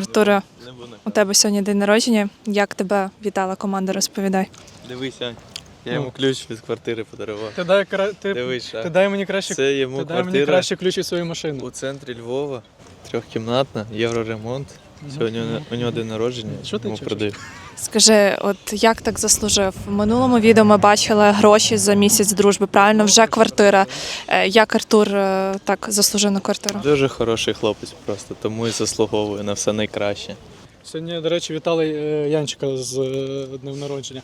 Артуре, Не буде. у тебе сьогодні день народження. Як тебе вітала команда? Розповідай. Дивися, я йому ключ від квартири подарував. Ти дай, кра- ти, Дивись, ти дай мені краще, Це йому ти дай мені квартира краще ключ від своєї машини. у центрі Львова, трьохкімнатна, євроремонт. Сьогодні у нього- у нього день народження. Що ти йому чешеш? продаю. Скажи, от як так заслужив? В минулому відео ми бачили гроші за місяць дружби. Правильно, вже квартира. Е, Як Артур е, так заслужив на квартиру? Дуже хороший хлопець просто, тому і заслуговує на все найкраще. Сьогодні, до речі, вітали е, Янчика з днем народження.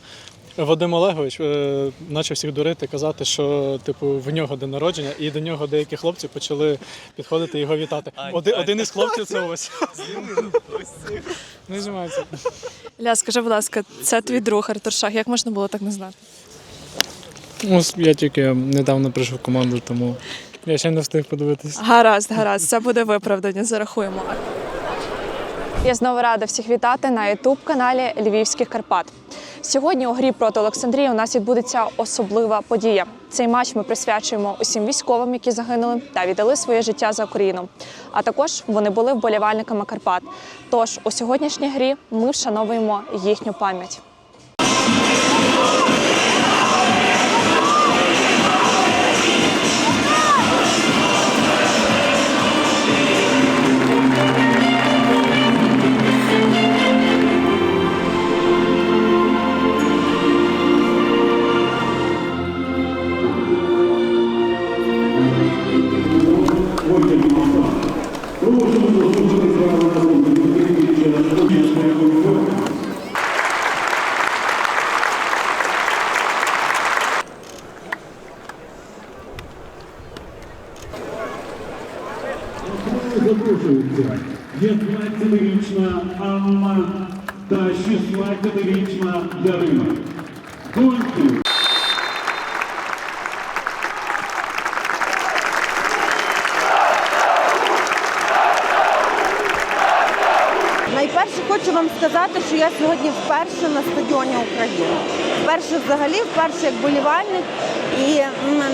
Вадим Олегович е, почав всіх дурити, казати, що типу в нього день народження, і до нього деякі хлопці почали підходити і його вітати. Один, один із хлопців це ось. Не знімається. Ля, скажи, будь ласка, це твій друг Артур Шах. Як можна було так не знати? Ну, я тільки недавно прийшов в команду, тому я ще не встиг подивитись. Гаразд, гаразд, це буде виправдання. Зарахуємо. Я знову рада всіх вітати на ютуб каналі Львівських Карпат. Сьогодні у грі проти Олександрії у нас відбудеться особлива подія. Цей матч ми присвячуємо усім військовим, які загинули та віддали своє життя за Україну. А також вони були вболівальниками Карпат. Тож у сьогоднішній грі ми вшановуємо їхню пам'ять. Запрошуються 15-річна Анна та 16-річна Ярина. Гонки Найперше хочу вам сказати, що я сьогодні вперше на стадіоні України. Вперше взагалі, вперше як болівальник. І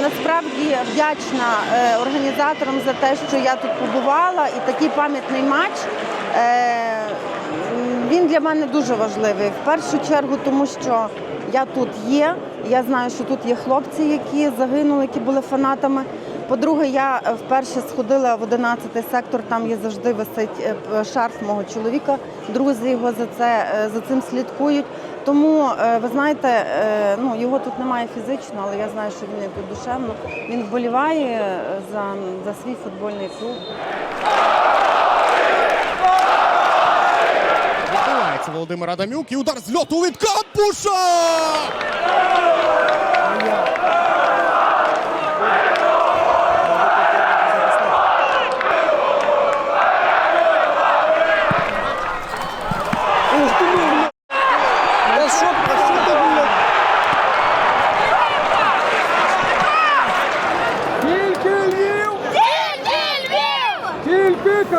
насправді вдячна е, організаторам за те, що я тут побувала, і такий пам'ятний матч. Е, він для мене дуже важливий. В першу чергу, тому що я тут є. Я знаю, що тут є хлопці, які загинули, які були фанатами. По-друге, я е, вперше сходила в 11-й сектор, там є завжди висить е, шарф мого чоловіка. Друзі його за це е, за цим слідкують. Тому ви знаєте, ну його тут немає фізично, але я знаю, що він як душевно. Він вболіває за, за свій футбольний клуб. Відбувається Володимир Адамюк і удар з льоту від Капуша! Тільки Львів! Тільки Львів! Тільки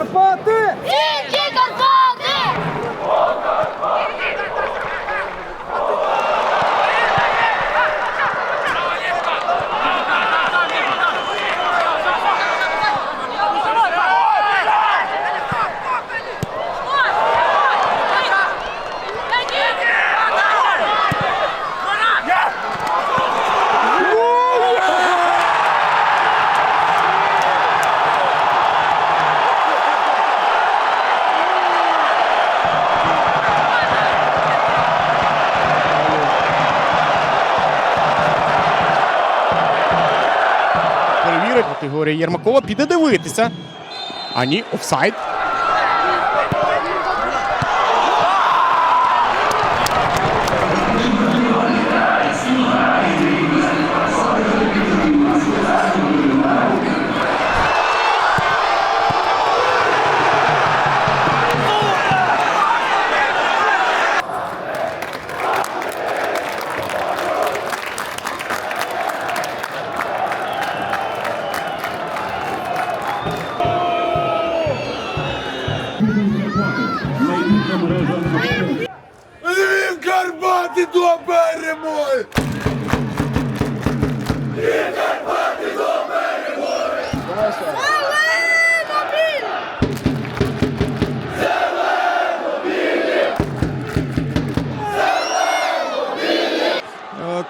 Категорія Єрмакова, піде дивитися. А ні, офсайд.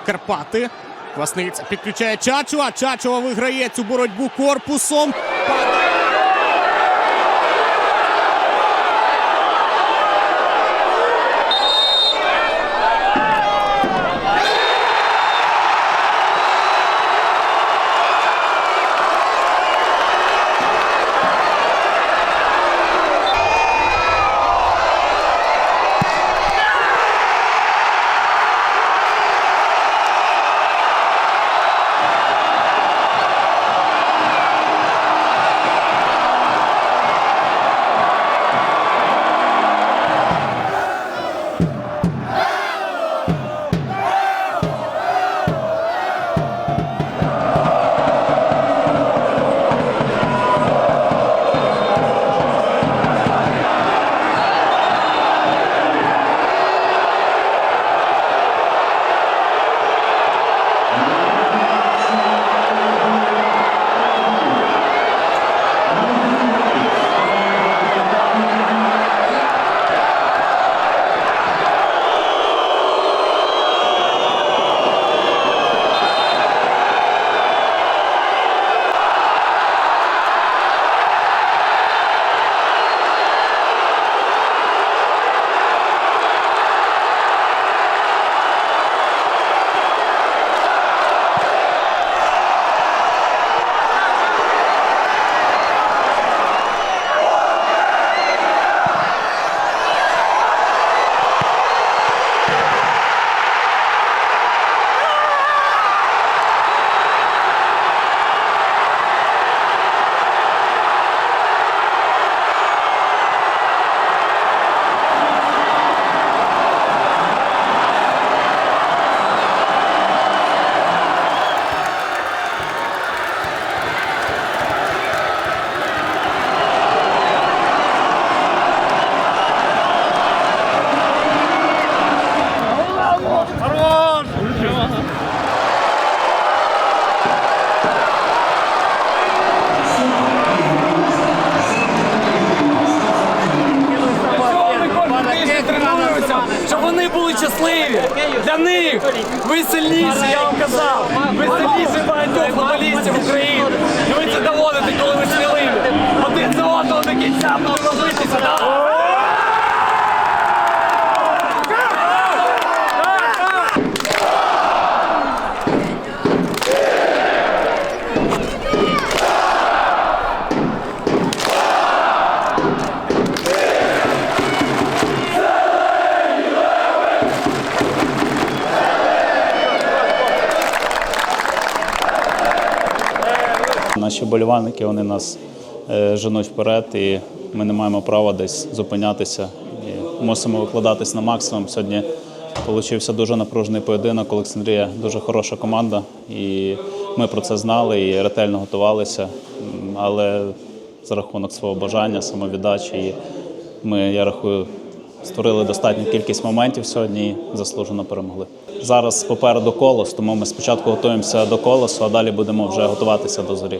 Карпати. Квасниця підключає Чачуа. Чачуа виграє цю боротьбу корпусом. Щасливі. Для них ви сильніші, я вам казав. Ви сильніші багатьох футболістів України. І ви це доводите, коли ви сміливі. Один за одного до кінця будемо битися. Наші болівальники вони нас е, женуть вперед, і ми не маємо права десь зупинятися. І мусимо викладатись на максимум. Сьогодні получився дуже напружений поєдинок. Олександрія дуже хороша команда, і ми про це знали і ретельно готувалися. Але за рахунок свого бажання, самовіддачі, ми, я рахую, створили достатню кількість моментів сьогодні і заслужено перемогли. Зараз попереду колос, тому ми спочатку готуємося до колосу, а далі будемо вже готуватися до зорі.